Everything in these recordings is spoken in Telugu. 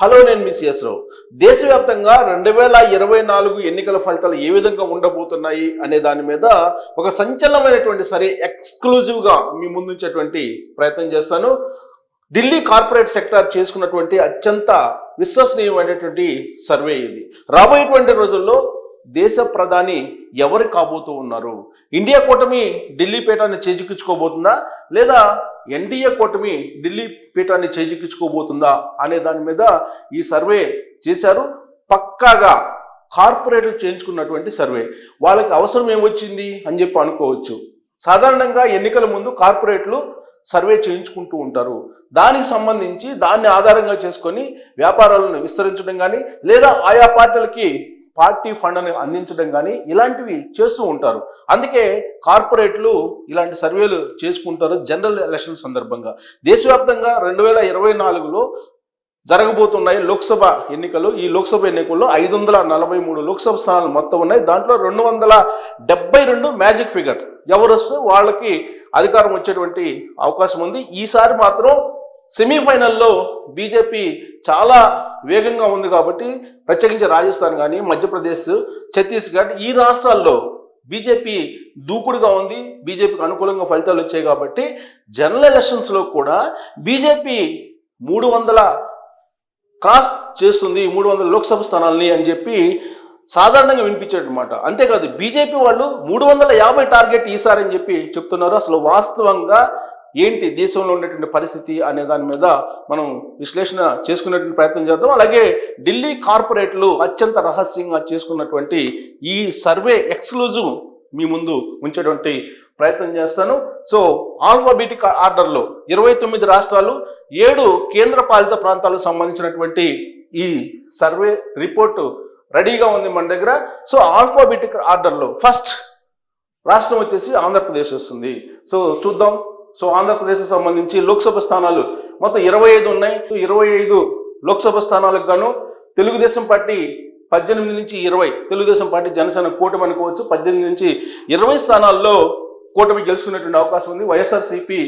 హలో నేను మీ సిఎస్ రావు. దేశవ్యాప్తంగా రెండు వేల ఇరవై నాలుగు ఎన్నికల ఫలితాలు ఏ విధంగా ఉండబోతున్నాయి అనే దాని మీద ఒక సంచలనమైనటువంటి సరే ఎక్స్క్లూజివ్గా మీ ముందుంచేటువంటి ప్రయత్నం చేస్తాను. ఢిల్లీ కార్పొరేట్ సెక్టార్ చేసుకున్నటువంటి అత్యంత విశ్వసనీయమైనటువంటి సర్వే ఇది. రాబోయేటువంటి రోజుల్లో దేశ ప్రధాని ఎవరు కాబోతూ ఉన్నారు? ఇండియా కూటమి ఢిల్లీ పేటను చేజిక్కించుకోబోతుందా? లేదా ఎన్డీఏ కూటమి ఢిల్లీ పీఠాన్ని చేజిక్కించుకోబోతుందా అనే దాని మీద ఈ సర్వే చేశారు. పక్కాగా కార్పొరేట్లు చేయించుకున్నటువంటి సర్వే. వాళ్ళకి అవసరం ఏమొచ్చింది అని చెప్పి అనుకోవచ్చు. సాధారణంగా ఎన్నికల ముందు కార్పొరేట్లు సర్వే చేయించుకుంటూ ఉంటారు. దానికి సంబంధించి దాన్ని ఆధారంగా చేసుకొని వ్యాపారాలను విస్తరించడం కానీ లేదా ఆయా పార్టీలకి పార్టీ ఫండ్ని అందించడం కానీ ఇలాంటివి చేస్తూ ఉంటారు. అందుకే కార్పొరేట్లు ఇలాంటి సర్వేలు చేసుకుంటారు జనరల్ ఎలక్షన్ సందర్భంగా. దేశవ్యాప్తంగా రెండు వేల ఇరవై నాలుగులో జరగబోతున్నాయి లోక్సభ ఎన్నికలు. ఈ లోక్సభ ఎన్నికల్లో ఐదు వందల నలభై మూడు లోక్సభ స్థానాలు మొత్తం ఉన్నాయి. దాంట్లో రెండు వందల డెబ్బై రెండు మ్యాజిక్ ఫిగర్. ఎవరు వస్తే వాళ్ళకి అధికారం వచ్చేటువంటి అవకాశం ఉంది. ఈసారి మాత్రం సెమీఫైనల్లో బీజేపీ చాలా వేగంగా ఉంది కాబట్టి ప్రత్యేకించి రాజస్థాన్ కానీ మధ్యప్రదేశ్ ఛత్తీస్గఢ్ ఈ రాష్ట్రాల్లో బీజేపీ దూకుడుగా ఉంది. బీజేపీకి అనుకూలంగా ఫలితాలు వచ్చాయి కాబట్టి జనరల్ ఎలక్షన్స్లో కూడా బీజేపీ మూడు వందల క్రాస్ చేస్తుంది మూడు వందల లోక్సభ స్థానాలని అని చెప్పి సాధారణంగా వినిపించాడనమాట అంతేకాదు బీజేపీ వాళ్ళు మూడు వందల యాభై టార్గెట్ ఈసారి అని చెప్పి చెప్తున్నారు. అసలు వాస్తవంగా ఏంటి దేశంలో ఉన్నటువంటి పరిస్థితి అనే దాని మీద మనం విశ్లేషణ చేసుకునేటువంటి ప్రయత్నం చేద్దాం. అలాగే ఢిల్లీ కార్పొరేట్లు అత్యంత రహస్యంగా చేసుకున్నటువంటి ఈ సర్వే ఎక్స్క్లూజివ్ మీ ముందు ఉంచేటువంటి ప్రయత్నం చేస్తాను. సో ఆల్ఫాబెటిక్ ఆర్డర్లో ఇరవై తొమ్మిది రాష్ట్రాలు ఏడు కేంద్ర పాలిత ప్రాంతాలకు సంబంధించినటువంటి ఈ సర్వే రిపోర్టు రెడీగా ఉంది మన దగ్గర. సో ఆల్ఫాబెటిక్ ఆర్డర్లో ఫస్ట్ రాష్ట్రం వచ్చేసి ఆంధ్రప్రదేశ్ వస్తుంది. సో చూద్దాం. సో ఆంధ్రప్రదేశ్ సంబంధించి లోక్సభ స్థానాలు మొత్తం ఇరవై ఐదు ఉన్నాయి. ఇరవై ఐదు లోక్సభ స్థానాలకు గాను తెలుగుదేశం పార్టీ పద్దెనిమిది నుంచి ఇరవై తెలుగుదేశం పార్టీ జనసేన కూటమి అనుకోవచ్చు పద్దెనిమిది నుంచి ఇరవై స్థానాల్లో కూటమి గెలుచుకునేటువంటి అవకాశం ఉంది. వైఎస్ఆర్సీపీ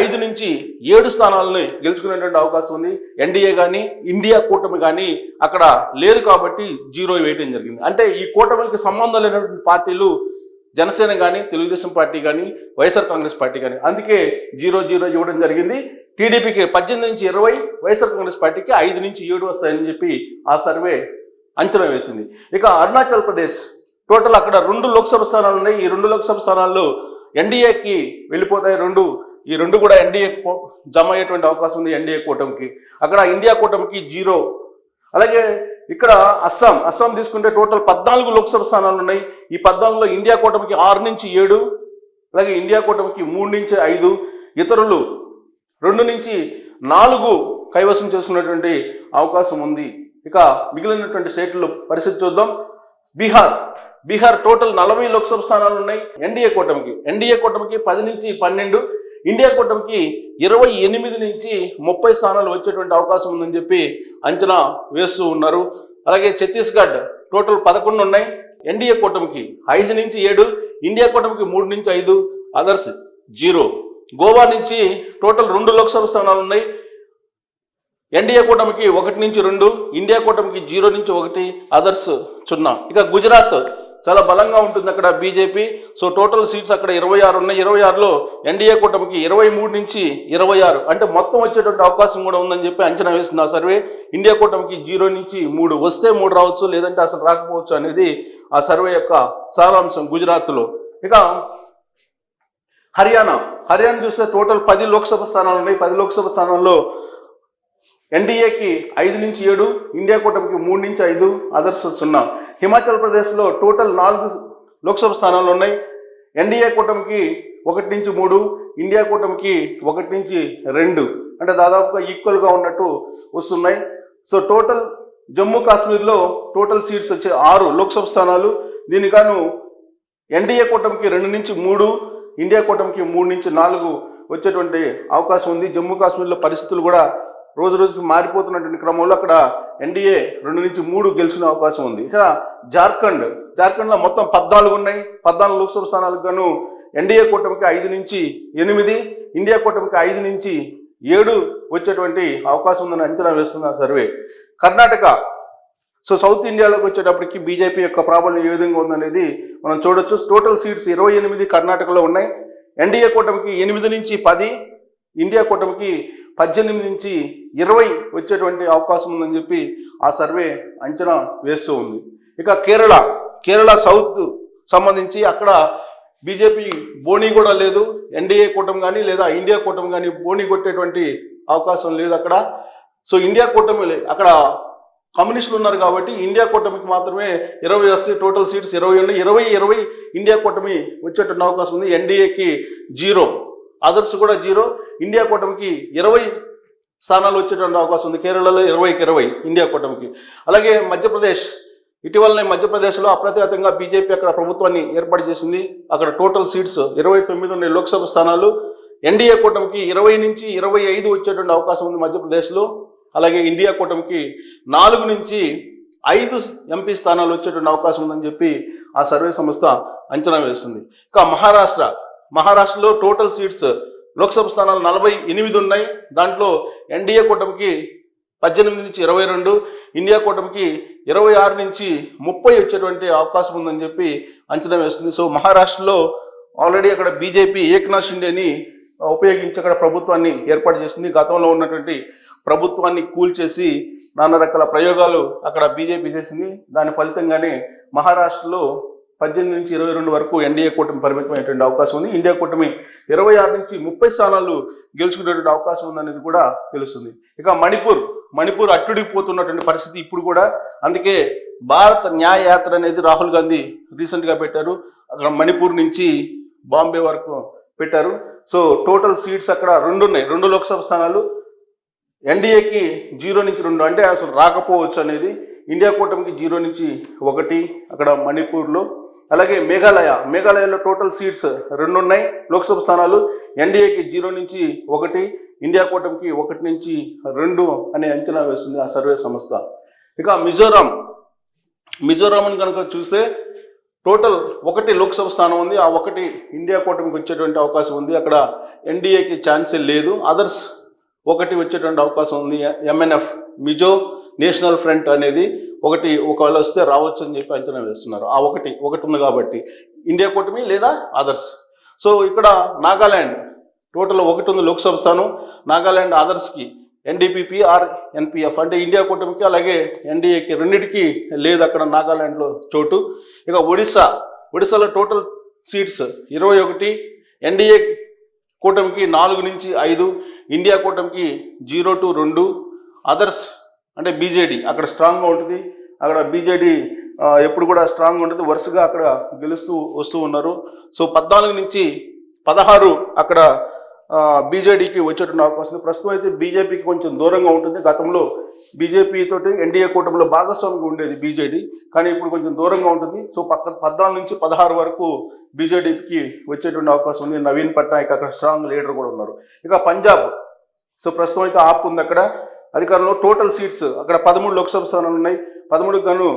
ఐదు నుంచి ఏడు స్థానాలని గెలుచుకునేటువంటి అవకాశం ఉంది. ఎన్డీఏ కానీ ఇండియా కూటమి కానీ అక్కడ లేదు కాబట్టి జీరో వేయటం జరిగింది. అంటే ఈ కూటమికి సంబంధం లేనటువంటి పార్టీలు జనసేన కానీ తెలుగుదేశం పార్టీ కానీ వైఎస్ఆర్ కాంగ్రెస్ పార్టీ కానీ అందుకే జీరో జీరో ఇవ్వడం జరిగింది. టీడీపీకి పద్దెనిమిది నుంచి ఇరవై వైఎస్ఆర్ కాంగ్రెస్ పార్టీకి ఐదు నుంచి ఏడు వస్తాయని చెప్పి ఆ సర్వే అంచనా వేసింది. ఇక అరుణాచల్ ప్రదేశ్ టోటల్ అక్కడ రెండు లోక్సభ స్థానాలు ఉన్నాయి. ఈ రెండు లోక్సభ స్థానాల్లో ఎన్డీఏకి వెళ్ళిపోతాయి రెండు. ఈ రెండు కూడా ఎన్డీఏ జమ అయ్యేటువంటి అవకాశం ఉంది ఎన్డీఏ కూటమికి. అక్కడ ఇండియా కూటమికి జీరో. అలాగే ఇక్కడ అస్సాం అస్సాం తీసుకుంటే టోటల్ పద్నాలుగు లోక్సభ స్థానాలు ఉన్నాయి. ఈ పద్నాలుగులో ఇండియా కూటమికి ఆరు నుంచి ఏడు అలాగే ఇండియా కూటమికి మూడు నుంచి ఐదు ఇతరులు రెండు నుంచి నాలుగు కైవసం చేసుకున్నటువంటి అవకాశం ఉంది. ఇక మిగిలినటువంటి స్టేట్ల పరిస్థితి చూద్దాం. బీహార్ బీహార్ టోటల్ నలభై లోక్సభ స్థానాలు ఉన్నాయి. ఎన్డీఏ కూటమికి ఎన్డీఏ కూటమికి పది నుంచి పన్నెండు ఇండియా కూటమికి ఇరవై ఎనిమిది నుంచి ముప్పై స్థానాలు వచ్చేటువంటి అవకాశం ఉందని చెప్పి అంచనా వేస్తూ ఉన్నారు. అలాగే ఛత్తీస్గఢ్ టోటల్ పదకొండు ఉన్నాయి. ఎన్డీఏ కూటమికి ఐదు నుంచి ఏడు ఇండియా కూటమికి మూడు నుంచి ఐదు అదర్స్ జీరో. గోవా నుంచి టోటల్ రెండు లోక్సభ స్థానాలు ఉన్నాయి. ఎన్డీఏ కూటమికి ఒకటి నుంచి రెండు ఇండియా కూటమికి జీరో నుంచి ఒకటి అదర్స్ సున్నా. ఇక గుజరాత్ చాలా బలంగా ఉంటుంది అక్కడ బీజేపీ. సో టోటల్ సీట్స్ అక్కడ ఇరవై ఆరు ఉన్నాయి. ఇరవై ఆరులో ఎన్డీఏ కూటమికి ఇరవై మూడు నుంచి ఇరవై ఆరు. అంటే మొత్తం వచ్చేటువంటి అవకాశం కూడా ఉందని చెప్పి అంచనా వేసింది ఆ సర్వే. ఇండియా కూటమికి జీరో నుంచి మూడు. వస్తే మూడు రావచ్చు లేదంటే అసలు రాకపోవచ్చు అనేది ఆ సర్వే యొక్క సారాంశం గుజరాత్లో. ఇక హర్యానా. హర్యానా చూస్తే టోటల్ పది లోక్సభ స్థానాలు ఉన్నాయి. పది లోక్సభ స్థానాల్లో ఎన్డీఏకి ఐదు నుంచి ఏడు ఇండియా కూటమికి మూడు నుంచి ఐదు అదర్స్ సున్నా. హిమాచల్ ప్రదేశ్లో టోటల్ నాలుగు లోక్సభ స్థానాలు ఉన్నాయి. ఎన్డీఏ కూటమికి ఒకటి నుంచి మూడు ఇండియా కూటమికి ఒకటి నుంచి రెండు. అంటే దాదాపుగా ఈక్వల్గా ఉన్నట్టు వస్తున్నాయి. సో టోటల్ జమ్మూ కాశ్మీర్లో టోటల్ సీట్స్ వచ్చే ఆరు లోక్సభ స్థానాలు. దీనికాను ఎన్డీఏ కూటమికి రెండు నుంచి మూడు ఇండియా కూటమికి మూడు నుంచి నాలుగు వచ్చేటువంటి అవకాశం ఉంది. జమ్మూ కాశ్మీర్లో పరిస్థితులు కూడా రోజు రోజుకి మారిపోతున్నటువంటి క్రమంలో అక్కడ ఎన్డీఏ రెండు నుంచి మూడు గెలుచుకునే అవకాశం ఉంది. ఇక జార్ఖండ్ జార్ఖండ్లో మొత్తం పద్నాలుగు ఉన్నాయి. పద్నాలుగు లోక్సభ స్థానాలకు గాను ఎన్డీఏ కూటమికి ఐదు నుంచి ఎనిమిది ఇండియా కూటమికి ఐదు నుంచి ఏడు వచ్చేటువంటి అవకాశం ఉందని అంచనా వేస్తున్న సర్వే. కర్ణాటక సో సౌత్ ఇండియాలోకి వచ్చేటప్పటికి బీజేపీ యొక్క ప్రాబల్యం ఏ విధంగా ఉందనేది మనం చూడొచ్చు. టోటల్ సీట్స్ ఇరవై ఎనిమిది కర్ణాటకలో ఉన్నాయి. ఎన్డీఏ కూటమికి ఎనిమిది నుంచి పది ఇండియా కూటమికి పద్దెనిమిది నుంచి ఇరవై వచ్చేటువంటి అవకాశం ఉందని చెప్పి ఆ సర్వే అంచనా వేస్తూ ఉంది. ఇక కేరళ కేరళ సౌత్ సంబంధించి అక్కడ బీజేపీ బోణి కూడా లేదు ఎన్డీఏ కూటమి కానీ లేదా ఇండియా కూటమి కానీ బోణి కొట్టేటువంటి అవకాశం లేదు అక్కడ. సో ఇండియా కూటమి లే- అక్కడ కమ్యూనిస్టులు ఉన్నారు కాబట్టి ఇండియా కూటమికి మాత్రమే ఇరవై వస్తే టోటల్ సీట్స్ ఇరవై ఉన్నాయి. ఇరవై ఇరవై ఇండియా కూటమి వచ్చేటువంటి అవకాశం ఉంది. ఎన్డీఏకి జీరో. అదర్స్ కూడా జీరో. ఇండియా కూటమికి ఇరవై స్థానాలు వచ్చేటువంటి అవకాశం ఉంది. కేరళలో ఇరవైకి ఇరవై ఇండియా కూటమికి. అలాగే మధ్యప్రదేశ్ ఇటీవలనే మధ్యప్రదేశ్లో అప్రతిహతంగా బీజేపీ అక్కడ ప్రభుత్వాన్ని ఏర్పాటు చేసింది. అక్కడ టోటల్ సీట్స్ ఇరవై తొమ్మిది ఉన్నాయి లోక్సభ స్థానాలు. ఎన్డీఏ కూటమికి ఇరవై నుంచి ఇరవై ఐదు వచ్చేటువంటి అవకాశం ఉంది మధ్యప్రదేశ్లో. అలాగే ఇండియా కూటమికి నాలుగు నుంచి ఐదు ఎంపీ స్థానాలు వచ్చేటువంటి అవకాశం ఉందని చెప్పి ఆ సర్వే సంస్థ అంచనా వేస్తుంది. ఇక మహారాష్ట్ర మహారాష్ట్రలో టోటల్ సీట్స్ లోక్సభ స్థానాలు నలభై ఎనిమిది ఉన్నాయి. దాంట్లో ఎన్డీఏ కూటమికి పద్దెనిమిది నుంచి ఇరవై రెండు ఇండియా కూటమికి ఇరవై ఆరు నుంచి ముప్పై వచ్చేటువంటి అవకాశం ఉందని చెప్పి అంచనా వేస్తుంది. సో మహారాష్ట్రలో ఆల్రెడీ అక్కడ బీజేపీ ఏక్నాథ్ షిండేని ఉపయోగించి అక్కడ ప్రభుత్వాన్ని ఏర్పాటు చేసింది. గతంలో ఉన్నటువంటి ప్రభుత్వాన్ని కూల్చేసి నానా రకాల ప్రయోగాలు అక్కడ బీజేపీ చేసింది. దాని ఫలితంగానే మహారాష్ట్రలో పద్దెనిమిది నుంచి ఇరవై రెండు వరకు ఎన్డీఏ కూటమి పరిమితమైనటువంటి అవకాశం ఉంది. ఇండియా కూటమి ఇరవై ఆరు నుంచి ముప్పై స్థానాలు గెలుచుకునేటువంటి అవకాశం ఉందనేది కూడా తెలుస్తుంది. ఇక మణిపూర్ మణిపూర్ అట్టుడికిపోతున్నటువంటి పరిస్థితి ఇప్పుడు కూడా. అందుకే భారత్ న్యాయ యాత్ర అనేది రాహుల్ గాంధీ రీసెంట్గా పెట్టారు. అక్కడ మణిపూర్ నుంచి బాంబే వరకు పెట్టారు. సో టోటల్ సీట్స్ అక్కడ రెండు ఉన్నాయి. రెండు లోక్సభ స్థానాలు. ఎన్డీఏకి జీరో నుంచి రెండు అంటే అసలు రాకపోవచ్చు అనేది. ఇండియా కూటమికి జీరో నుంచి ఒకటి అక్కడ మణిపూర్లో. అలాగే మేఘాలయ మేఘాలయలో టోటల్ సీట్స్ రెండు ఉన్నాయి లోక్సభ స్థానాలు ఎన్డీఏకి జీరో నుంచి ఒకటి ఇండియా కూటమికి ఒకటి నుంచి రెండు అనే అంచనా వేస్తుంది ఆ సర్వే సంస్థ. ఇక మిజోరాం మిజోరాంని కనుక చూస్తే టోటల్ ఒకటి లోక్సభ స్థానం ఉంది. ఆ ఒకటి ఇండియా కూటమికి వచ్చేటువంటి అవకాశం ఉంది. అక్కడ ఎన్డీఏకి ఛాన్సే లేదు. అదర్స్ ఒకటి వచ్చేటువంటి అవకాశం ఉంది. ఎంఎన్ఎఫ్ మిజో నేషనల్ ఫ్రంట్ అనేది ఒకటి ఒకవేళ వస్తే రావచ్చు అని చెప్పి అంచనా వేస్తున్నారు. ఆ ఒకటి ఒకటి ఉంది కాబట్టి. ఇండియా కూటమి లేదా అదర్స్ సో ఇక్కడ నాగాల్యాండ్ టోటల్ ఒకటి ఉంది లోక్సభ స్థానం. నాగాల్యాండ్ అదర్స్కి ఎన్డీపీపీ ఆర్ ఎన్పిఎఫ్ అంటే ఇండియా కూటమికి అలాగే ఎన్డీఏకి రెండింటికి లేదు అక్కడ నాగాల్యాండ్లో చోటు. ఇక ఒడిశా ఒడిశాలో టోటల్ సీట్స్ ఇరవై ఒకటి ఎన్డీఏ కూటమికి నాలుగు నుంచి ఐదు ఇండియా కూటమికి జీరో టు రెండు అదర్స్ అంటే బీజేడీ అక్కడ స్ట్రాంగ్గా ఉంటుంది. అక్కడ బీజేడీ ఎప్పుడు కూడా స్ట్రాంగ్ ఉంటుంది. వరుసగా అక్కడ గెలుస్తూ వస్తూ ఉన్నారు. సో పద్నాలుగు నుంచి పదహారు అక్కడ బీజేడీకి వచ్చేటువంటి అవకాశం ప్రస్తుతం అయితే బీజేపీకి కొంచెం దూరంగా ఉంటుంది. గతంలో బీజేపీ తోటి ఎన్డీఏ కూటమిలో భాగస్వామిగా ఉండేది బీజేడీ కానీ ఇప్పుడు కొంచెం దూరంగా ఉంటుంది. సో పక్క పద్నాలుగు నుంచి పదహారు వరకు బీజేడీకి వచ్చేటువంటి అవకాశం ఉంది. నవీన్ పట్నాయక్ అక్కడ స్ట్రాంగ్ లీడర్ కూడా ఉన్నారు. ఇక పంజాబ్. సో ప్రస్తుతం అయితే ఆప్ ఉంది అక్కడ. అధికారంలో టోటల్ సీట్స్ అక్కడ పదమూడు లోక్సభ స్థానాలు ఉన్నాయి. పదమూడు గాను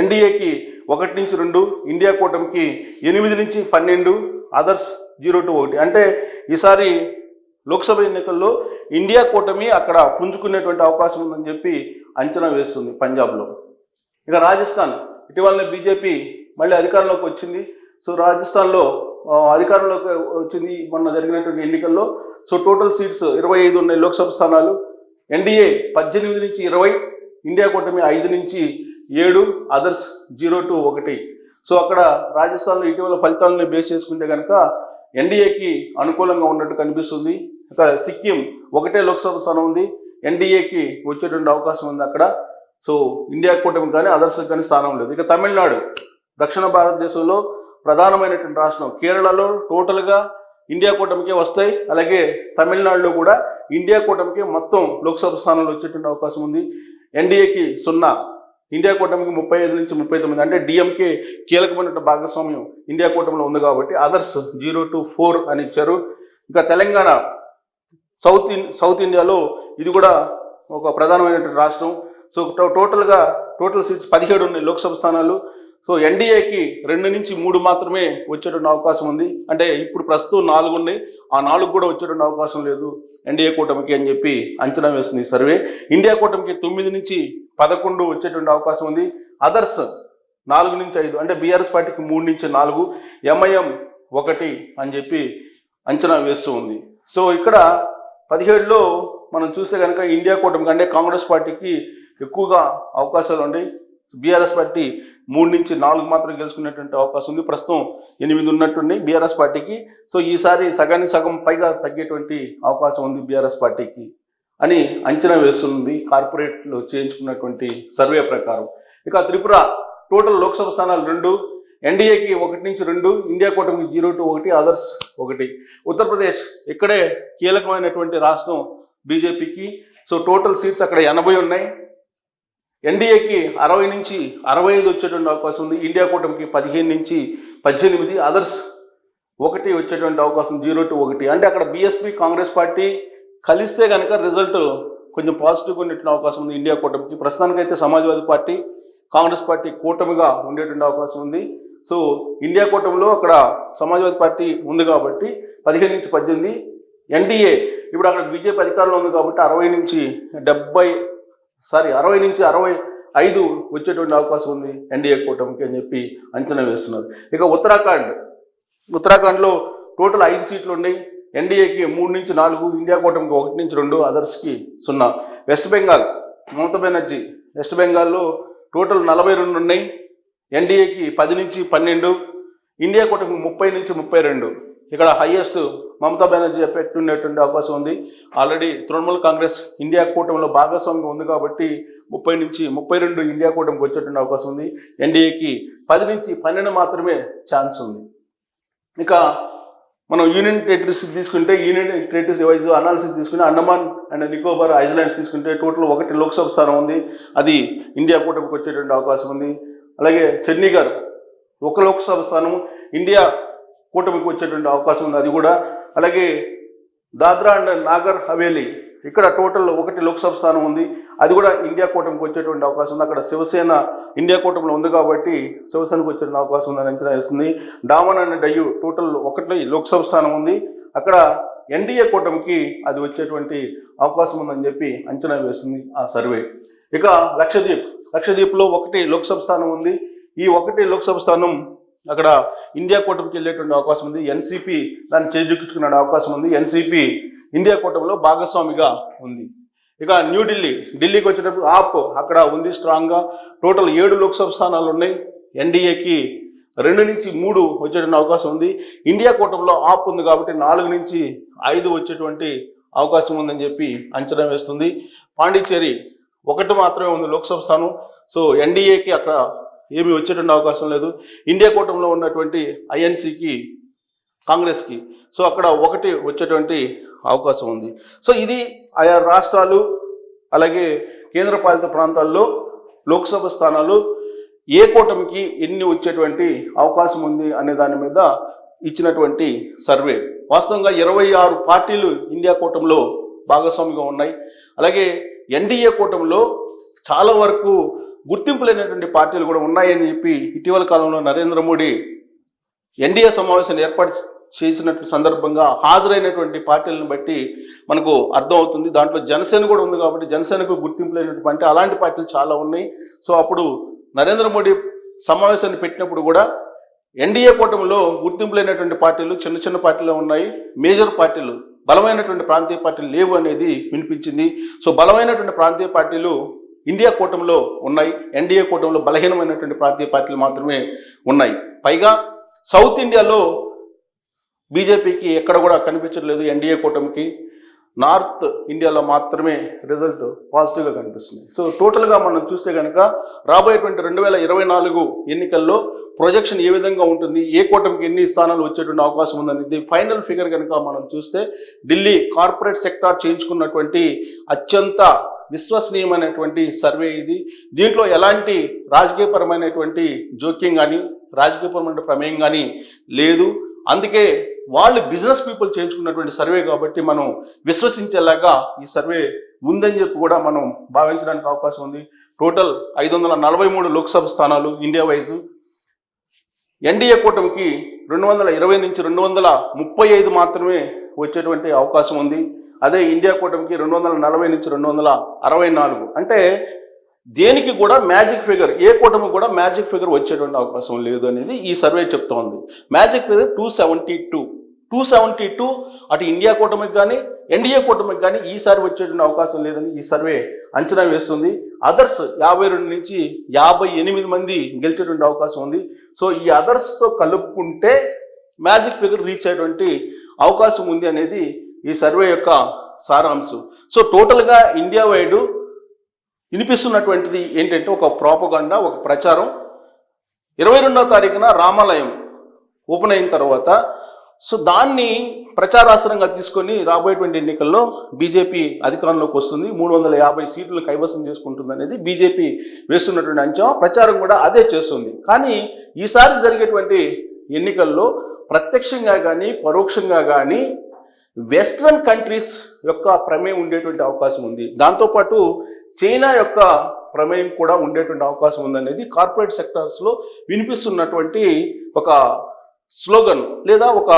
ఎన్డీఏకి ఒకటి నుంచి రెండు ఇండియా కూటమికి ఎనిమిది నుంచి పన్నెండు అదర్స్ జీరో టు ఒకటి. అంటే ఈసారి లోక్సభ ఎన్నికల్లో ఇండియా కూటమి అక్కడ పుంజుకునేటువంటి అవకాశం ఉందని చెప్పి అంచనా వేస్తుంది పంజాబ్లో. ఇక రాజస్థాన్ ఇటీవలనే బీజేపీ మళ్ళీ అధికారంలోకి వచ్చింది. సో రాజస్థాన్లో అధికారంలోకి వచ్చింది మొన్న జరిగినటువంటి ఎన్నికల్లో. సో టోటల్ సీట్స్ ఇరవై ఐదు ఉన్నాయి లోక్సభ స్థానాలు. ఎన్డీఏ పద్దెనిమిది నుంచి ఇరవై ఇండియా కూటమి ఐదు నుంచి ఏడు అదర్స్ జీరో టు ఒకటి. సో అక్కడ రాజస్థాన్లో ఇటీవల ఫలితాలను బేస్ చేసుకుంటే కనుక ఎన్డీఏకి అనుకూలంగా ఉన్నట్టు కనిపిస్తుంది. ఇక సిక్కిం ఒకటే లోక్సభ స్థానం ఉంది. ఎన్డీఏకి వచ్చేటువంటి అవకాశం ఉంది అక్కడ. సో ఇండియా కూటమి కానీ అదర్స్ కానీ స్థానం లేదు. ఇక తమిళనాడు దక్షిణ భారతదేశంలో ప్రధానమైనటువంటి రాష్ట్రం కేరళలో టోటల్గా ఇండియా కూటమికే వస్తాయి. అలాగే తమిళనాడులో కూడా ఇండియా కూటమికి మొత్తం లోక్సభ స్థానాలు వచ్చేటువంటి అవకాశం ఉంది. ఎన్డీఏకి సున్నా ఇండియా కూటమికి ముప్పై ఐదు నుంచి ముప్పై తొమ్మిది అంటే డిఎంకే కీలకమైన భాగస్వామ్యం ఇండియా కూటమిలో ఉంది కాబట్టి అదర్స్ జీరో టు ఫోర్ అని ఇచ్చారు. ఇంకా తెలంగాణ సౌత్ ఇన్ సౌత్ ఇండియాలో ఇది కూడా ఒక ప్రధానమైనటువంటి రాష్ట్రం. సో టోటల్గా టోటల్ సీట్స్ పదిహేడు ఉన్నాయి లోక్సభ స్థానాలు. సో ఎన్డీఏకి రెండు నుంచి మూడు మాత్రమే వచ్చేటువంటి అవకాశం ఉంది. అంటే ఇప్పుడు ప్రస్తుతం నాలుగు ఉన్నాయి. ఆ నాలుగు కూడా వచ్చేటువంటి అవకాశం లేదు. ఎన్డీఏ కూటమికి అని చెప్పి అంచనా వేస్తుంది సర్వే. ఇండియా కూటమికి తొమ్మిది నుంచి పదకొండు వచ్చేటువంటి అవకాశం ఉంది. అదర్స్ నాలుగు నుంచి ఐదు. అంటే బీఆర్ఎస్ పార్టీకి మూడు నుంచి నాలుగు. ఎంఐఎం ఒకటి అని చెప్పి అంచనా వేస్తూ ఉంది. సో ఇక్కడ పదిహేడులో మనం చూస్తే కనుక ఇండియా కూటమి కంటే కాంగ్రెస్ పార్టీకి ఎక్కువగా అవకాశాలు ఉన్నాయి. బీఆర్ఎస్ పార్టీ మూడు నుంచి నాలుగు మాత్రం గెలుచుకునేటువంటి అవకాశం ఉంది. ప్రస్తుతం ఎనిమిది ఉన్నట్టుండి బీఆర్ఎస్ పార్టీకి. సో ఈసారి సగానికి సగం పైగా తగ్గేటువంటి అవకాశం ఉంది బీఆర్ఎస్ పార్టీకి అని అంచనా వేస్తుంది కార్పొరేట్లో చేయించుకున్నటువంటి సర్వే ప్రకారం. ఇక త్రిపుర టోటల్ లోక్సభ స్థానాలు రెండు ఎన్డీఏకి ఒకటి నుంచి రెండు ఇండియా కూటమికి జీరో టు ఒకటి అదర్స్ ఒకటి. ఉత్తరప్రదేశ్ ఇక్కడే కీలకమైనటువంటి రాష్ట్రం బీజేపీకి. సో టోటల్ సీట్స్ అక్కడ ఎనభై ఉన్నాయి. ఎన్డీఏకి అరవై నుంచి అరవై ఐదు వచ్చేటువంటి అవకాశం ఉంది. ఇండియా కూటమికి పదిహేను నుంచి పద్దెనిమిది అదర్స్ ఒకటి వచ్చేటువంటి అవకాశం జీరో టు ఒకటి. అంటే అక్కడ బీఎస్పీ కాంగ్రెస్ పార్టీ కలిస్తే కనుక రిజల్ట్ కొంచెం పాజిటివ్గా ఉండేటువంటి అవకాశం ఉంది ఇండియా కూటమికి. ప్రస్తుతానికైతే సమాజ్వాదీ పార్టీ కాంగ్రెస్ పార్టీ కూటమిగా ఉండేటువంటి అవకాశం ఉంది. సో ఇండియా కూటమిలో అక్కడ సమాజ్వాదీ పార్టీ ఉంది కాబట్టి పదిహేను నుంచి పద్దెనిమిది ఎన్డీఏ ఇప్పుడు అక్కడ బీజేపీ అధికారంలో ఉంది కాబట్టి అరవై నుంచి డెబ్బై సారీ అరవై నుంచి అరవై ఐదు వచ్చేటువంటి అవకాశం ఉంది ఎన్డీఏ కూటమికి అని చెప్పి అంచనా వేస్తున్నారు. ఇక ఉత్తరాఖండ్. ఉత్తరాఖండ్లో టోటల్ ఐదు సీట్లు ఉన్నాయి. ఎన్డీఏకి మూడు నుంచి నాలుగు ఇండియా కూటమికి ఒకటి నుంచి రెండు అదర్స్కి సున్నా. వెస్ట్ బెంగాల్ మమతా బెనర్జీ వెస్ట్ బెంగాల్లో టోటల్ నలభై రెండు ఉన్నాయి. ఎన్డీఏకి పది నుంచి పన్నెండు ఇండియా కూటమికి ముప్పై నుంచి ముప్పై రెండు. ఇక్కడ హైయెస్ట్ మమతా బెనర్జీ ఎఫెక్ట్ ఉండేటువంటి అవకాశం ఉంది. ఆల్రెడీ తృణమూల్ కాంగ్రెస్ ఇండియా కూటమిలో భాగస్వామ్యం ఉంది కాబట్టి ముప్పై నుంచి ముప్పై రెండు ఇండియా కూటమికి వచ్చేటువంటి అవకాశం ఉంది. ఎన్డీఏకి పది నుంచి పన్నెండు మాత్రమే ఛాన్స్ ఉంది. ఇక మనం యూనియన్ టెరిటరీస్ తీసుకుంటే యూనియన్ టెరిటరీస్ వైజ్ అనాలిసిస్ తీసుకుంటే అండమాన్ అండ్ నికోబార్ ఐలాండ్స్ తీసుకుంటే టోటల్ ఒకటి లోక్సభ స్థానం ఉంది. అది ఇండియా కూటమికి వచ్చేటువంటి అవకాశం ఉంది. అలాగే చండీగఢ్ ఒక లోక్సభ స్థానం ఇండియా కూటమికి వచ్చేటువంటి అవకాశం ఉంది. అది కూడా అలాగే దాద్రా అండ్ నాగర్ హవేలీ. ఇక్కడ టోటల్ ఒకటి లోక్సభ స్థానం ఉంది. అది కూడా ఇండియా కూటమికి వచ్చేటువంటి అవకాశం ఉంది. అక్కడ శివసేన ఇండియా కూటమిలో ఉంది కాబట్టి శివసేనకు వచ్చేటువంటి అవకాశం ఉందని అంచనా వేస్తుంది. డామన్ అండ్ డయ్యు టోటల్ ఒకటి లోక్సభ స్థానం ఉంది. అక్కడ ఎన్డీఏ కూటమికి అది వచ్చేటువంటి అవకాశం ఉందని చెప్పి అంచనా వేస్తుంది ఆ సర్వే. ఇక లక్షద్వీప్. లక్షద్వీప్లో ఒకటి లోక్సభ స్థానం ఉంది. ఈ ఒకటి లోక్సభ స్థానం అక్కడ ఇండియా కూటమికి వెళ్ళేటువంటి అవకాశం ఉంది. ఎన్సీపీ దాన్ని చేజిక్కించుకునే అవకాశం ఉంది. ఎన్సీపీ ఇండియా కూటమిలో భాగస్వామిగా ఉంది. ఇక న్యూఢిల్లీ ఢిల్లీకి వచ్చేటప్పుడు ఆప్ అక్కడ ఉంది స్ట్రాంగ్గా. టోటల్ ఏడు లోక్సభ స్థానాలు ఉన్నాయి. ఎన్డీఏకి రెండు నుంచి మూడు వచ్చేటువంటి అవకాశం ఉంది. ఇండియా కూటమిలో ఆప్ ఉంది కాబట్టి నాలుగు నుంచి ఐదు వచ్చేటువంటి అవకాశం ఉందని చెప్పి అంచనా వేస్తుంది. పాండిచ్చేరి ఒకటి మాత్రమే ఉంది లోక్సభ స్థానం. సో ఎన్డీఏకి అక్కడ ఏమీ వచ్చేటువంటి అవకాశం లేదు. ఇండియా కూటమిలో ఉన్నటువంటి ఐఎన్సీకి కాంగ్రెస్కి. సో అక్కడ ఒకటి వచ్చేటువంటి అవకాశం ఉంది. సో ఇది ఆయా రాష్ట్రాలు అలాగే కేంద్రపాలిత ప్రాంతాల్లో లోక్సభ స్థానాలు ఏ కూటమికి ఎన్ని వచ్చేటువంటి అవకాశం ఉంది అనే దాని మీద ఇచ్చినటువంటి సర్వే. వాస్తవంగా ఇరవై ఆరు పార్టీలు ఇండియా కూటమిలో భాగస్వామిగా ఉన్నాయి. అలాగే ఎన్డీఏ కూటమిలో చాలా వరకు గుర్తింపు లేనటువంటి పార్టీలు కూడా ఉన్నాయని చెప్పి ఇటీవల కాలంలో నరేంద్ర మోడీ ఎన్డీఏ సమావేశాన్ని ఏర్పాటు చేసినటువంటి సందర్భంగా హాజరైనటువంటి పార్టీలను బట్టి మనకు అర్థమవుతుంది. దాంట్లో జనసేన కూడా ఉంది కాబట్టి జనసేనకు గుర్తింపు లేనటువంటి అంటే అలాంటి పార్టీలు చాలా ఉన్నాయి. సో అప్పుడు నరేంద్ర మోడీ సమావేశాన్ని పెట్టినప్పుడు కూడా ఎన్డీఏ కూటమిలో గుర్తింపు లేనటువంటి పార్టీలు చిన్న చిన్న పార్టీలు ఉన్నాయి. మేజర్ పార్టీలు బలమైనటువంటి ప్రాంతీయ పార్టీలు లేవు అనేది వినిపించింది. సో బలమైనటువంటి ప్రాంతీయ పార్టీలు ఇండియా కూటమిలో ఉన్నాయి. ఎన్డీఏ కూటమిలో బలహీనమైనటువంటి ప్రాంతీయ పార్టీలు మాత్రమే ఉన్నాయి. పైగా సౌత్ ఇండియాలో బీజేపీకి ఎక్కడ కూడా కనిపించట్లేదు ఎన్డీఏ కూటమికి నార్త్ ఇండియాలో మాత్రమే రిజల్ట్ పాజిటివ్గా కనిపిస్తుంది సో టోటల్గా మనం చూస్తే కనుక రాబోయేటువంటి రెండు వేల ఇరవై నాలుగు ఎన్నికల్లో ప్రొజెక్షన్ ఏ విధంగా ఉంటుంది? ఏ కూటమికి ఎన్ని స్థానాలు వచ్చేటువంటి అవకాశం ఉందనేది ఫైనల్ ఫిగర్ కనుక మనం చూస్తే ఢిల్లీ కార్పొరేట్ సెక్టార్ చేయించుకున్నటువంటి అత్యంత విశ్వసనీయమైనటువంటి సర్వే ఇది. దీంట్లో ఎలాంటి రాజకీయపరమైనటువంటి జోక్యం కానీ రాజకీయపరమైన ప్రమేయం కానీ లేదు. అందుకే వాళ్ళు బిజినెస్ పీపుల్ చేయించుకున్నటువంటి సర్వే కాబట్టి మనం విశ్వసించేలాగా ఈ సర్వే ఉందని చెప్పి కూడా మనం భావించడానికి అవకాశం ఉంది. టోటల్ ఐదు వందల నలభై మూడు లోక్సభ స్థానాలు ఇండియా వైజ్. ఎన్డీఏ కూటమికి రెండు వందల ఇరవై నుంచి రెండు వందల ముప్పై ఐదు మాత్రమే వచ్చేటువంటి అవకాశం ఉంది. అదే ఇండియా కూటమికి రెండు వందల నలభై నుంచి రెండు వందల అరవై నాలుగు. అంటే దేనికి కూడా మ్యాజిక్ ఫిగర్ ఏ కూటమి కూడా మ్యాజిక్ ఫిగర్ వచ్చేటువంటి అవకాశం లేదు అనేది ఈ సర్వే చెప్తోంది. Magic figure two seventy two. Two seventy two అటు ఇండియా కూటమికి కానీ ఎన్డీఏ కూటమికి కానీ ఈసారి వచ్చేటువంటి అవకాశం లేదని ఈ సర్వే అంచనా వేస్తుంది. అదర్స్ యాభై రెండు నుంచి యాభై ఎనిమిది మంది గెలిచేటువంటి అవకాశం ఉంది. సో ఈ అదర్స్తో కలుపుకుంటే మ్యాజిక్ ఫిగర్ రీచ్ అయ్యేటువంటి అవకాశం ఉంది అనేది ఈ సర్వే యొక్క సారాంశం. సో టోటల్గా ఇండియా వైడ్ వినిపిస్తున్నటువంటిది ఏంటంటే ఒక ప్రోపగండా ఒక ప్రచారం. ఇరవై రెండవ తారీఖున రామాలయం ఓపెన్ అయిన తర్వాత సో దాన్ని ప్రచారాస్త్రంగా తీసుకొని రాబోయేటువంటి ఎన్నికల్లో బీజేపీ అధికారంలోకి వస్తుంది. మూడు వందల యాభై సీట్లు కైవసం చేసుకుంటుంది అనేది బీజేపీ వేస్తున్నటువంటి అంచనా. ప్రచారం కూడా అదే చేస్తుంది. కానీ ఈసారి జరిగేటువంటి ఎన్నికల్లో ప్రత్యక్షంగా కానీ పరోక్షంగా కానీ వెస్ట్రన్ కంట్రీస్ యొక్క ప్రమేయం ఉండేటువంటి అవకాశం ఉంది. దాంతోపాటు చైనా యొక్క ప్రమేయం కూడా ఉండేటువంటి అవకాశం ఉందనేది కార్పొరేట్ సెక్టార్స్లో వినిపిస్తున్నటువంటి ఒక స్లోగన్ లేదా ఒక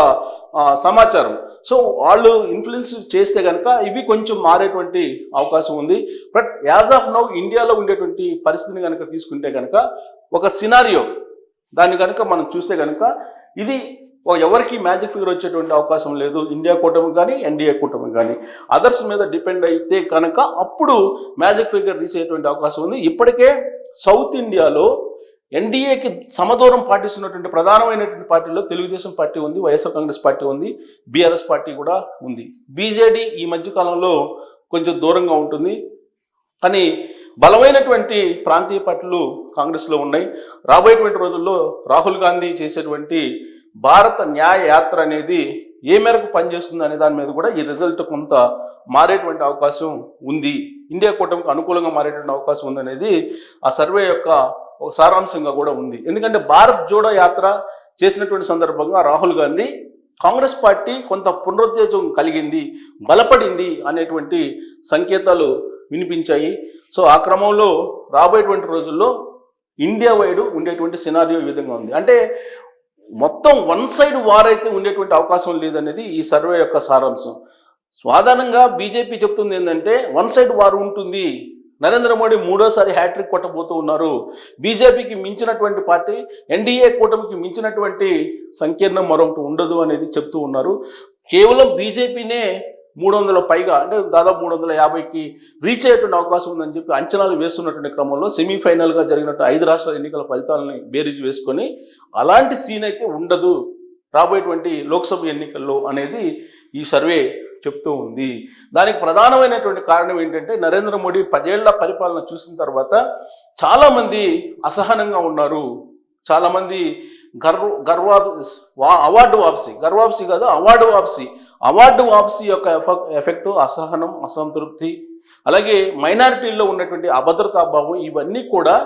సమాచారం. సో వాళ్ళు ఇన్ఫ్లుయెన్స్ చేస్తే కనుక ఇవి కొంచెం మారేటువంటి అవకాశం ఉంది. బట్ యాజ్ ఆఫ్ నౌ ఇండియాలో ఉండేటువంటి పరిస్థితిని కనుక తీసుకుంటే కనుక ఒక సినారియో దాన్ని కనుక మనం చూస్తే కనుక ఇది ఎవరికి మ్యాజిక్ ఫిగర్ వచ్చేటువంటి అవకాశం లేదు. ఇండియా కూటమి కానీ ఎన్డీఏ కూటమి కానీ అదర్స్ మీద డిపెండ్ అయితే కనుక అప్పుడు మ్యాజిక్ ఫిగర్ రీచ్ అయ్యేటువంటి అవకాశం ఉంది. ఇప్పటికే సౌత్ ఇండియాలో ఎన్డీఏకి సమదూరం పాటిస్తున్నటువంటి ప్రధానమైనటువంటి పార్టీలో తెలుగుదేశం పార్టీ ఉంది వైఎస్ఆర్ కాంగ్రెస్ పార్టీ ఉంది బీఆర్ఎస్ పార్టీ కూడా ఉంది. బీజేడీ ఈ మధ్యకాలంలో కొంచెం దూరంగా ఉంటుంది. కానీ బలమైనటువంటి ప్రాంతీయ పార్టీలు కాంగ్రెస్లో ఉన్నాయి. రాబోయేటువంటి రోజుల్లో రాహుల్ గాంధీ చేసేటువంటి భారత న్యాయ యాత్ర అనేది ఏ మేరకు పనిచేస్తుంది అనే దాని మీద కూడా ఈ రిజల్ట్ కొంత మారేటువంటి అవకాశం ఉంది. ఇండియా కూటమికి అనుకూలంగా మారేటువంటి అవకాశం ఉంది అనేది ఆ సర్వే యొక్క ఒక సారాంశంగా కూడా ఉంది. ఎందుకంటే భారత్ జోడో యాత్ర చేసినటువంటి సందర్భంగా రాహుల్ గాంధీ కాంగ్రెస్ పార్టీ కొంత పునరుత్తేజం కలిగింది బలపడింది అనేటువంటి సంకేతాలు వినిపించాయి. సో ఆ క్రమంలో రాబోయేటువంటి రోజుల్లో ఇండియా వైడ్ ఉండేటువంటి సినారియో ఈ విధంగా ఉంది. అంటే మొత్తం వన్ సైడ్ వార్ అయితే ఉండేటువంటి అవకాశం లేదనేది ఈ సర్వే యొక్క సారాంశం. సాధారణంగా బీజేపీ చెప్తుంది ఏంటంటే వన్ సైడ్ వార్ ఉంటుంది. నరేంద్ర మోడీ మూడోసారి హ్యాట్రిక్ కొట్టబోతూ ఉన్నారు. బీజేపీకి మించినటువంటి పార్టీ ఎన్డీఏ కూటమికి మించినటువంటి సంకీర్ణం మరొకటి ఉండదు అనేది చెప్తూ ఉన్నారు. కేవలం బీజేపీనే మూడు వందల పైగా అంటే దాదాపు మూడు వందల యాభైకి రీచ్ అయ్యేటువంటి అవకాశం ఉందని చెప్పి అంచనాలు వేస్తున్నటువంటి క్రమంలో సెమీఫైనల్గా జరిగినట్టు ఐదు రాష్ట్రాల ఎన్నికల ఫలితాలని బేరీజ్ వేసుకొని అలాంటి సీన్ అయితే ఉండదు రాబోయేటువంటి లోక్సభ ఎన్నికల్లో అనేది ఈ సర్వే చెప్తూ ఉంది. దానికి ప్రధానమైనటువంటి కారణం ఏంటంటే నరేంద్ర మోడీ పదేళ్ళ పరిపాలన చూసిన తర్వాత చాలామంది అసహనంగా ఉన్నారు. చాలామంది గర్వ గర్వా అవార్డు వాపసి గర్వాప్సి కాదు అవార్డు వాపసి అవార్డు వాపసీ యొక్క ఎఫెక్ట్ ఎఫెక్ట్ అసహనం అసంతృప్తి అలాగే మైనారిటీల్లో ఉన్నటువంటి అభద్రతా భావం ఇవన్నీ కూడా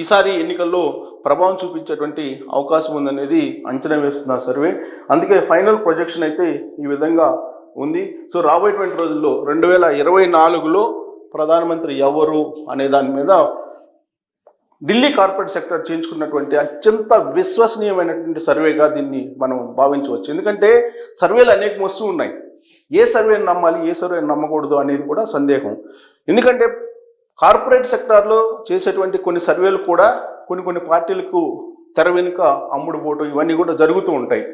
ఈసారి ఎన్నికల్లో ప్రభావం చూపించేటువంటి అవకాశం ఉందనేది అంచనా వేస్తున్న సర్వే. అందుకే ఫైనల్ ప్రొజెక్షన్ అయితే ఈ విధంగా ఉంది. సో రాబోయేటువంటి రోజుల్లో రెండు వేల ఇరవై నాలుగులో ప్రధానమంత్రి ఎవరు అనే దాని మీద ఢిల్లీ కార్పొరేట్ సెక్టర్ చేయించుకున్నటువంటి అత్యంత విశ్వసనీయమైనటువంటి సర్వేగా దీన్ని మనం భావించవచ్చు. ఎందుకంటే సర్వేలు అనేక వస్తూ ఉన్నాయి. ఏ సర్వేని నమ్మాలి ఏ సర్వేని నమ్మకూడదు అనేది కూడా సందేహం. ఎందుకంటే కార్పొరేట్ సెక్టార్లో చేసేటువంటి కొన్ని సర్వేలు కూడా కొన్ని కొన్ని పార్టీలకు తెర వెనుక అమ్ముడుపోవటం ఇవన్నీ కూడా జరుగుతూ ఉంటాయి.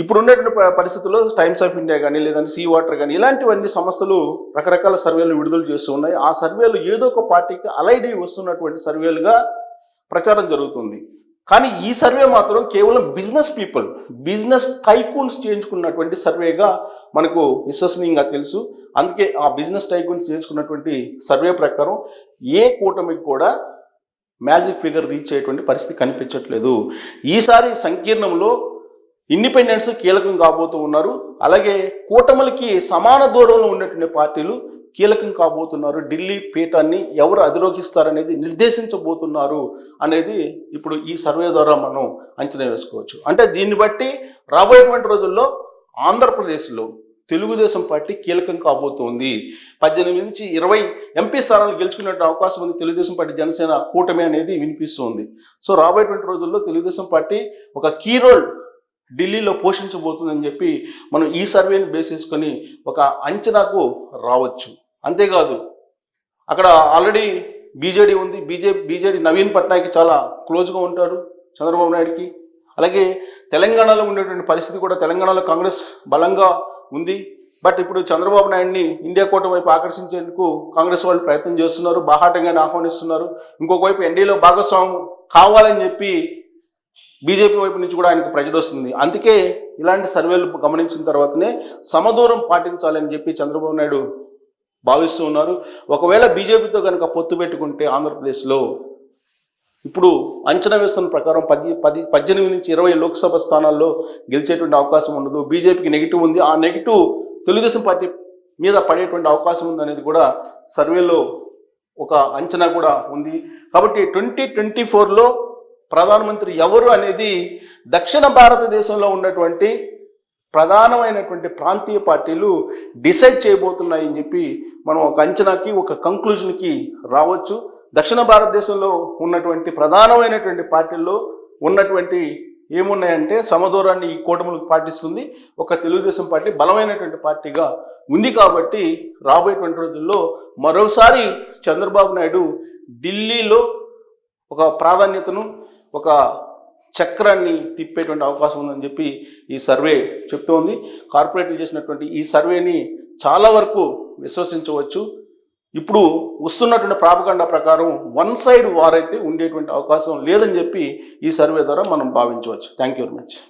ఇప్పుడు ఉన్నటువంటి పరిస్థితుల్లో టైమ్స్ ఆఫ్ ఇండియా కానీ లేదంటే సీ వాటర్ కానీ ఇలాంటివన్నీ సంస్థలు రకరకాల సర్వేలు విడుదల చేస్తూ ఉన్నాయి. ఆ సర్వేలు ఏదో ఒక పార్టీకి అలైడ్ వస్తున్నటువంటి సర్వేలుగా ప్రచారం జరుగుతుంది. కానీ ఈ సర్వే మాత్రం కేవలం బిజినెస్ పీపుల్ బిజినెస్ టైకూన్స్ చేయించుకున్నటువంటి సర్వేగా మనకు విశ్వసనీయంగా తెలుసు. అందుకే ఆ బిజినెస్ టైకూన్స్ చేయించుకున్నటువంటి సర్వే ప్రకారం ఏ కూటమికి కూడా మ్యాజిక్ ఫిగర్ రీచ్ అయ్యేటువంటి పరిస్థితి కనిపించట్లేదు. ఈసారి సంకీర్ణంలో ఇండిపెండెన్స్ కీలకం కాబోతూ ఉన్నారు. అలాగే కూటములకి సమాన దూరంలో ఉన్నటువంటి పార్టీలు కీలకం కాబోతున్నారు. ఢిల్లీ పీఠాన్ని ఎవరు అధిరోహిస్తారనేది నిర్దేశించబోతున్నారు అనేది ఇప్పుడు ఈ సర్వే ద్వారా మనం అంచనా వేసుకోవచ్చు. అంటే దీన్ని బట్టి రాబోయేటువంటి రోజుల్లో ఆంధ్రప్రదేశ్లో తెలుగుదేశం పార్టీ కీలకం కాబోతోంది. పద్దెనిమిది నుంచి ఇరవై ఎంపీ స్థానాలు గెలుచుకునే అవకాశం ఉంది. తెలుగుదేశం పార్టీ జనసేన కూటమి అనేది వినిపిస్తుంది. సో రాబోయేటువంటి రోజుల్లో తెలుగుదేశం పార్టీ ఒక కీ రోల్ ఢిల్లీలో పోషించబోతుందని చెప్పి మనం ఈ సర్వేని బేస్ చేసుకొని ఒక అంచనాకు రావచ్చు. అంతేకాదు అక్కడ ఆల్రెడీ బీజేడీ ఉంది. బీజే బీజేడీ నవీన్ పట్నాయక్ చాలా క్లోజ్గా ఉంటారు చంద్రబాబు నాయుడుకి. అలాగే తెలంగాణలో ఉండేటువంటి పరిస్థితి కూడా తెలంగాణలో కాంగ్రెస్ బలంగా ఉంది. బట్ ఇప్పుడు చంద్రబాబు నాయుడిని ఇండియా కూటమి వైపు ఆకర్షించేందుకు కాంగ్రెస్ వాళ్ళు ప్రయత్నం చేస్తున్నారు బాహాటంగానే ఆహ్వానిస్తున్నారు. ఇంకొక వైపు ఎన్డీలో భాగస్వామ్యం కావాలని చెప్పి బీజేపీ వైపు నుంచి కూడా ఆయనకు ప్రజలు వస్తుంది. అందుకే ఇలాంటి సర్వేలు గమనించిన తర్వాతనే సమదూరం పాటించాలని చెప్పి చంద్రబాబు నాయుడు భావిస్తూ ఉన్నారు. ఒకవేళ బీజేపీతో కనుక పొత్తు పెట్టుకుంటే ఆంధ్రప్రదేశ్లో ఇప్పుడు అంచనా వేస్తున్న ప్రకారం పది పది పద్దెనిమిది నుంచి ఇరవై లోక్సభ స్థానాల్లో గెలిచేటువంటి అవకాశం ఉండదు. బీజేపీకి నెగిటివ్ ఉంది. ఆ నెగిటివ్ తెలుగుదేశం పార్టీ మీద పడేటువంటి అవకాశం ఉంది అనేది కూడా సర్వేలో ఒక అంచనా కూడా ఉంది. కాబట్టి ట్వంటీ ట్వంటీ ఫోర్లో ప్రధానమంత్రి ఎవరు అనేది దక్షిణ భారతదేశంలో ఉన్నటువంటి ప్రధానమైనటువంటి ప్రాంతీయ పార్టీలు డిసైడ్ చేయబోతున్నాయని చెప్పి మనం ఒక అంచనాకి ఒక కంక్లూజన్కి రావచ్చు. దక్షిణ భారతదేశంలో ఉన్నటువంటి ప్రధానమైనటువంటి పార్టీల్లో ఉన్నటువంటి ఏమున్నాయంటే సమదూరాన్ని ఈ కూటములకు పాటిస్తుంది. ఒక తెలుగుదేశం పార్టీ బలమైనటువంటి పార్టీగా ఉంది కాబట్టి రాబోయేటువంటి రోజుల్లో మరోసారి చంద్రబాబు నాయుడు ఢిల్లీలో ఒక ప్రాధాన్యతను ఒక చక్రాన్ని తిప్పేటువంటి అవకాశం ఉందని చెప్పి ఈ సర్వే చెప్తోంది. కార్పొరేట్లు చేసినటువంటి ఈ సర్వేని చాలా వరకు విశ్వసించవచ్చు. ఇప్పుడు వస్తున్నటువంటి ప్రాపగండ ప్రకారం వన్ సైడ్ వార్ అయితే ఉండేటువంటి అవకాశం లేదని చెప్పి ఈ సర్వే ద్వారా మనం భావించవచ్చు. Thank you very much.